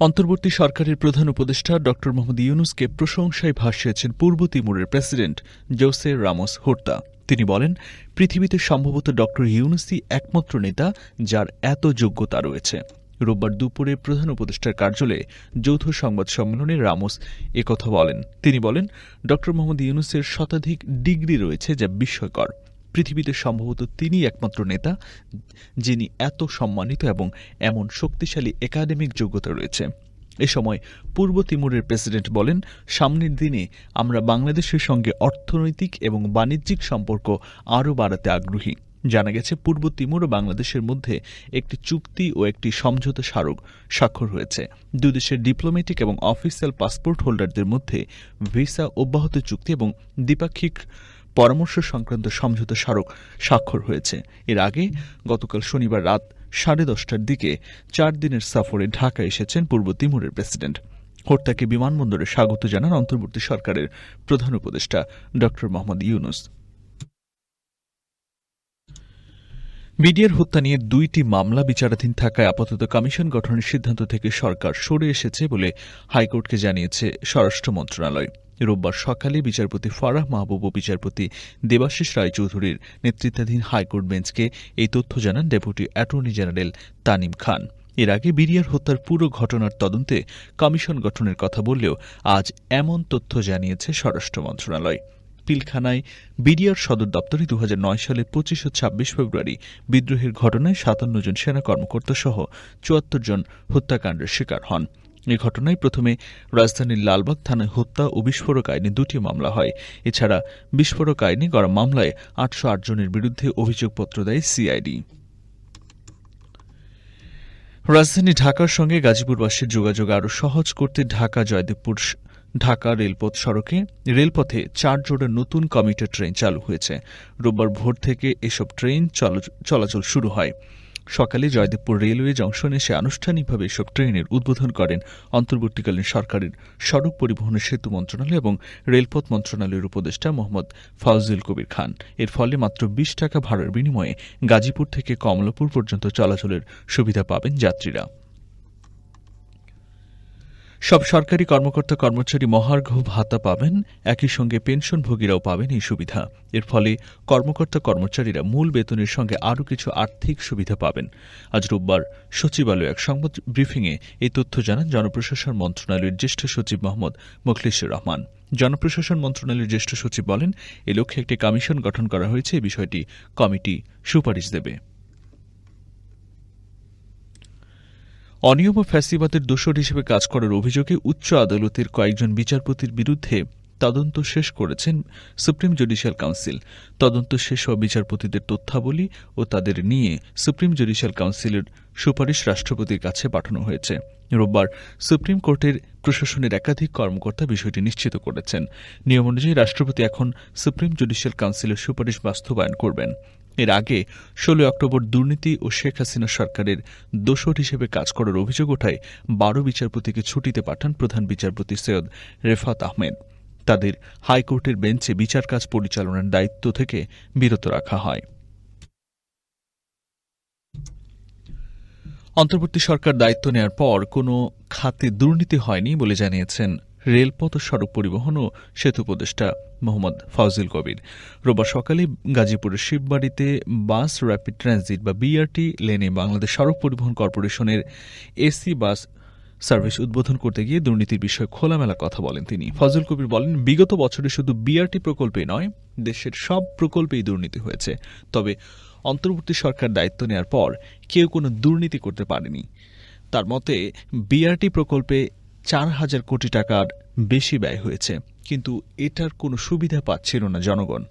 অন্তর্বর্তী সরকারের প্রধান উপদেষ্টা ড. মোহাম্মদ ইউনুসকে প্রশংসায় ভাসিয়েছেন পূর্ব তিমুরের প্রেসিডেন্ট জোসে রামোস হোর্তা। তিনি বলেন, পৃথিবীতে সম্ভবত ড. ইউনুসই একমাত্র নেতা যার এত যোগ্যতা রয়েছে। রোববার দুপুরে প্রধান উপদেষ্টার কার্যালয়ে যৌথ সংবাদ সম্মেলনে রামোস একথা বলেন। তিনি বলেন, ড. মোহাম্মদ ইউনুসের শতাধিক ডিগ্রি রয়েছে যা বিস্ময়কর। পৃথিবীতে সম্ভবত তিনিই একমাত্র নেতা, যিনি এত সম্মানিত এবং এমন শক্তিশালী একাডেমিক যোগ্যতা রয়েছে। এ সময় পূর্ব তিমুরের প্রেসিডেন্ট বলেন, সামনের দিনে আমরা বাংলাদেশের সঙ্গে অর্থনৈতিক এবং বাণিজ্যিক সম্পর্ক আরও বাড়াতে আগ্রহী। জানা গেছে, পূর্ব তিমুর ও বাংলাদেশের মধ্যে একটি চুক্তি ও একটি সমঝোতা স্মারক স্বাক্ষর হয়েছে। দুদেশের ডিপ্লোম্যাটিক এবং অফিসিয়াল পাসপোর্ট হোল্ডারদের মধ্যে ভিসা অব্যাহত চুক্তি এবং দ্বিপাক্ষিক পরামর্শ সংক্রান্ত সমঝোতা স্মারক স্বাক্ষর হয়েছে। এর আগে গতকাল শনিবার রাত সাড়ে দশটার দিকে চার দিনের সফরে ঢাকা এসেছেন পূর্ব তিমুরের প্রেসিডেন্ট। হর্তাকে বিমানবন্দরে স্বাগত জানান অন্তর্বর্তী সরকারের প্রধান উপদেষ্টা ড মোহাম্মদ ইউনুস। বিডিআর হত্যা নিয়ে দুইটি মামলা বিচারাধীন থাকায় আপাতত কমিশন গঠনের সিদ্ধান্ত থেকে সরকার সরে এসেছে বলে হাইকোর্টকে জানিয়েছে স্বরাষ্ট্র মন্ত্রণালয়। রোববার সকালে বিচারপতি ফারাহ মাহবুব ও বিচারপতি দেবাশিস রায়চৌধুরীর নেতৃত্বাধীন হাইকোর্ট বেঞ্চকে এই তথ্য জানান deputy attorney general Tanim Khan. এর আগে বিরিয়ার হত্যার পুরো ঘটনার তদন্তে কমিশন গঠনের কথা বললেও আজ এমন তথ্য জানিয়েছে স্বরাষ্ট্র মন্ত্রণালয়। পিলখানায় বিডিআর সদর দপ্তরে দু সালের পঁচিশ ও ছাব্বিশ ফেব্রুয়ারি বিদ্রোহের ঘটনায় সাতান্ন জন সেনা কর্মকর্তা সহ চুয়াত্তর জন হত্যাকাণ্ডের শিকার হন। এ ঘটনায় প্রথমে রাজধানীর লালবাগ থানায় হত্যা ও বিস্ফোরক আইনে দুটি মামলা হয়। এছাড়া বিস্ফোরক আইনে গড়া মামলায় আটশো আট জনের বিরুদ্ধে অভিযোগপত্র দেয় সিআইডি। রাজধানী ঢাকার সঙ্গে গাজীপুরবাসীর যোগাযোগ আরও সহজ করতে ঢাকা জয়দেবপুর ঢাকা রেলপথ সড়কে রেলপথে চার জোড়া নতুন কমিউটার ট্রেন চালু হয়েছে। রোববার ভোর থেকে এসব ট্রেন চলাচল শুরু হয়। সকালে জয়দেবপুর রেলওয়ে জংশনে সে আনুষ্ঠানিকভাবে এসব ট্রেনের উদ্বোধন করেন অন্তর্বর্তীকালীন সরকারের সড়ক পরিবহন সেতু মন্ত্রণালয় এবং রেলপথ মন্ত্রণালয়ের উপদেষ্টা মোহাম্মদ ফাউজুল কবির খান। এর ফলে মাত্র বিশ টাকা ভাড়ার বিনিময়ে গাজীপুর থেকে কমলাপুর পর্যন্ত চলাচলের সুবিধা পাবেন যাত্রীরা। সব সরকারি কর্মকর্তা কর্মচারী মহার্ঘ ভাতা পাবেন, একই সঙ্গে পেনশনভোগীরাও পাবেন এই সুবিধা। এর ফলে কর্মকর্তা কর্মচারীরা মূল বেতনের সঙ্গে আরও কিছু আর্থিক সুবিধা পাবেন। আজ রোববার সচিবালয়ে এক সংবাদ ব্রিফিংয়ে এই তথ্য জানান জনপ্রশাসন মন্ত্রণালয়ের জ্যেষ্ঠ সচিব মোহাম্মদ মোখলিসুর রহমান। জনপ্রশাসন মন্ত্রণালয়ের জ্যেষ্ঠ সচিব বলেন, এ লক্ষ্যে একটি কমিশন গঠন করা হয়েছে। এই বিষয়টি কমিটি সুপারিশ দেবে। অনিয়ম ও ফ্যাসিবাদের দোষর হিসেবে কাজ করার অভিযোগে উচ্চ আদালতের কয়েকজন বিচারপতির বিরুদ্ধে তদন্ত শেষ করেছেন সুপ্রিম জুডিশিয়াল কাউন্সিল। তদন্ত শেষ হওয়া বিচারপতিদের তথ্যাবলী ও তাদের নিয়ে সুপ্রিম জুডিশিয়াল কাউন্সিলের সুপারিশ রাষ্ট্রপতির কাছে পাঠানো হয়েছে। রোববার সুপ্রিম কোর্টের প্রশাসনের একাধিক কর্মকর্তা বিষয়টি নিশ্চিত করেছেন। নিয়ম অনুযায়ী রাষ্ট্রপতি এখন সুপ্রিম জুডিশিয়াল কাউন্সিলের সুপারিশ বাস্তবায়ন করবেন। এর আগে ষোলোই অক্টোবর দুর্নীতি ও শেখ হাসিনা সরকারের দোষর হিসেবে কাজ করার অভিযোগ ওঠায় বারো বিচারপতিকে ছুটিতে পাঠান প্রধান বিচারপতি সৈয়দ রেফাত আহমেদ। তাদের হাইকোর্টের বেঞ্চে বিচার কাজ পরিচালনার দায়িত্ব থেকে বিরত রাখা হয়। অন্তর্বর্তী সরকার দায়িত্ব নেওয়ার পর কোনো খাতে দুর্নীতি হয়নি বলে জানিয়েছেন রেলপথ ও সড়ক পরিবহন ও সেতু উপদেষ্টা মোহাম্মদ ফাউজিল কবির। রোববার সকালে গাজীপুরের শিববাড়িতে বাস র্যাপিড ট্রানজিট বা বিআরটি লেনে বাংলাদেশ সড়ক পরিবহন কর্পোরেশনের এসি বাস সার্ভিস উদ্বোধন করতে গিয়ে দুর্নীতির বিষয়ে খোলামেলা কথা বলেন তিনি। ফজল কবির বলেন, বিগত বছরে শুধু বিআরটি প্রকল্পে নয়, দেশের সব প্রকল্পেই দুর্নীতি হয়েছে। তবে অন্তর্বর্তী সরকার দায়িত্ব নেওয়ার পর কেউ কোনো দুর্নীতি করতে পারেনি। তার মতে বিআরটি প্রকল্পে চার হাজার কোটি টাকার বেশি ব্যয় হয়েছে কিন্তু এটার কোনো সুবিধা পাচ্ছিল না জনগণ।